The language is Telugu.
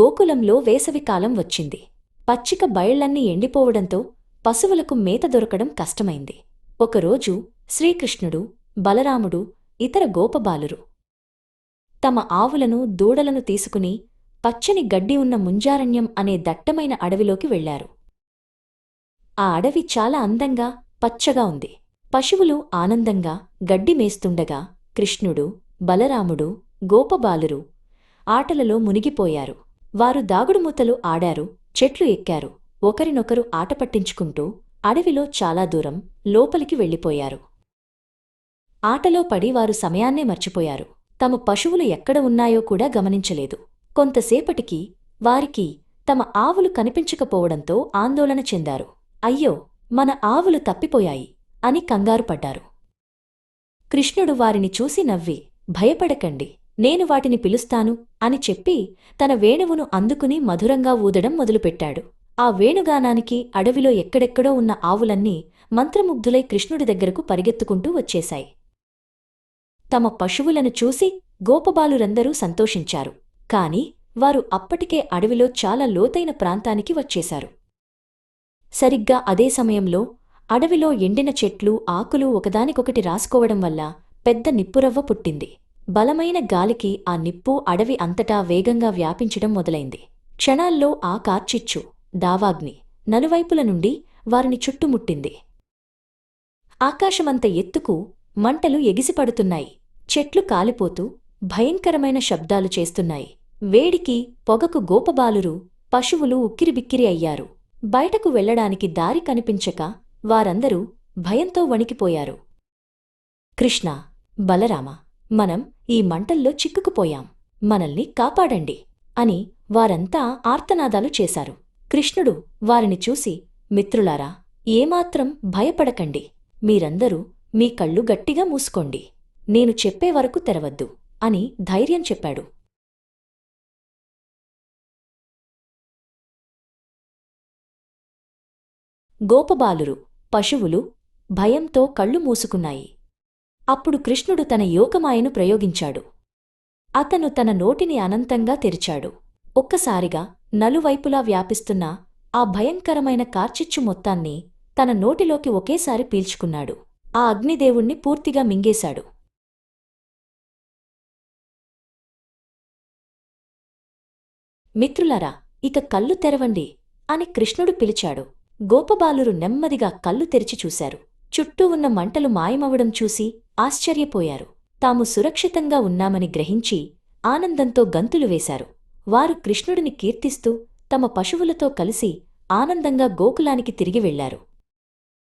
గోకులంలో వేసవికాలం వచ్చింది. పచ్చిక బయళ్ళన్నీ ఎండిపోవడంతో పశువులకు మేత దొరకడం కష్టమైంది. ఒకరోజు శ్రీకృష్ణుడు బలరాముడు ఇతర గోపబాలురు తమ ఆవులను దూడలను తీసుకుని పచ్చని గడ్డి ఉన్న ముంజారణ్యం అనే దట్టమైన అడవిలోకి వెళ్ళారు ఆ అడవి చాలా అందంగా పచ్చగా ఉంది. పశువులు ఆనందంగా గడ్డి మేస్తుండగా కృష్ణుడు బలరాముడు గోపబాలురు ఆటలలో మునిగిపోయారు. వారు దాగుడుమూతలు ఆడారు చెట్లు ఎక్కారు. ఒకరినొకరు ఆట పట్టించుకుంటూ అడవిలో చాలా దూరం లోపలికి వెళ్ళిపోయారు. ఆటలో పడి వారు సమయాన్నే మర్చిపోయారు. తమ పశువులు ఎక్కడ ఉన్నాయో కూడా గమనించలేదు. కొంతసేపటికి వారికి తమ ఆవులు కనిపించకపోవడంతో ఆందోళన చెందారు. అయ్యో మన ఆవులు తప్పిపోయాయి అని కంగారుపడ్డారు కృష్ణుడు వారిని చూసి నవ్వి భయపడకండి. నేను వాటిని పిలుస్తాను అని చెప్పి తన వేణువును అందుకుని మధురంగా ఊదడం మొదలుపెట్టాడు. ఆ వేణుగానానికి అడవిలో ఎక్కడెక్కడో ఉన్న ఆవులన్నీ మంత్రముగ్ధులై కృష్ణుడి దగ్గరకు పరిగెత్తుకుంటూ వచ్చేశాయి. తమ పశువులను చూసి గోపబాలురందరూ సంతోషించారు. కాని వారు అప్పటికే అడవిలో చాలా లోతైన ప్రాంతానికి వచ్చేశారు. సరిగ్గా అదే సమయంలో అడవిలో ఎండిన చెట్లు ఆకులు ఒకదానికొకటి రాసుకోవడం వల్ల పెద్ద నిప్పురవ్వ పుట్టింది. బలమైన గాలికి ఆ నిప్పు అడవి అంతటా వేగంగా వ్యాపించడం మొదలైంది. క్షణాల్లో ఆ కార్చిచ్చు దావాగ్ని నలువైపుల నుండి వారిని చుట్టుముట్టింది. ఆకాశమంత ఎత్తుకు మంటలు ఎగిసిపడుతున్నాయి. చెట్లు కాలిపోతూ భయంకరమైన శబ్దాలు చేస్తున్నాయి. వేడికి పొగకు గోపబాలురు పశువులు ఉక్కిరిబిక్కిరి అయ్యారు. బయటకు వెళ్ళడానికి దారి కనిపించక వారందరూ భయంతో వణికిపోయారు. కృష్ణ బలరామ మనం ఈ మంటల్లో చిక్కుకుపోయాం. మనల్ని కాపాడండి అని వారంతా ఆర్తనాదాలు చేశారు. కృష్ణుడు వారిని చూసి మిత్రులారా ఏమాత్రం భయపడకండి. మీరందరూ మీ కళ్ళు గట్టిగా మూసుకోండి. నేను చెప్పే వరకు తెరవద్దు అని ధైర్యం చెప్పాడు. గోపబాలురు పశువులు భయంతో కళ్ళు మూసుకున్నాయి. అప్పుడు కృష్ణుడు తన యోగమాయను ప్రయోగించాడు. అతను తన నోటిని అనంతంగా తెరిచాడు. ఒక్కసారిగా నలువైపులా వ్యాపిస్తున్న ఆ భయంకరమైన కార్చిచ్చు మొత్తాన్ని తన నోటిలోకి ఒకేసారి పీల్చుకున్నాడు. ఆ అగ్నిదేవుణ్ణి పూర్తిగా మింగేశాడు. మిత్రులారా ఇక కళ్ళు తెరవండి అని కృష్ణుడు పిలిచాడు. గోపబాలురు నెమ్మదిగా కళ్ళు తెరిచి చూశారు. చుట్టూ ఉన్న మంటలు మాయమవడం చూసి ఆశ్చర్యపోయారు. తాము సురక్షితంగా ఉన్నామని గ్రహించి ఆనందంతో గంతులు వేశారు. వారు కృష్ణుడిని కీర్తిస్తూ తమ పశువులతో కలిసి ఆనందంగా గోకులానికి తిరిగి వెళ్ళారు.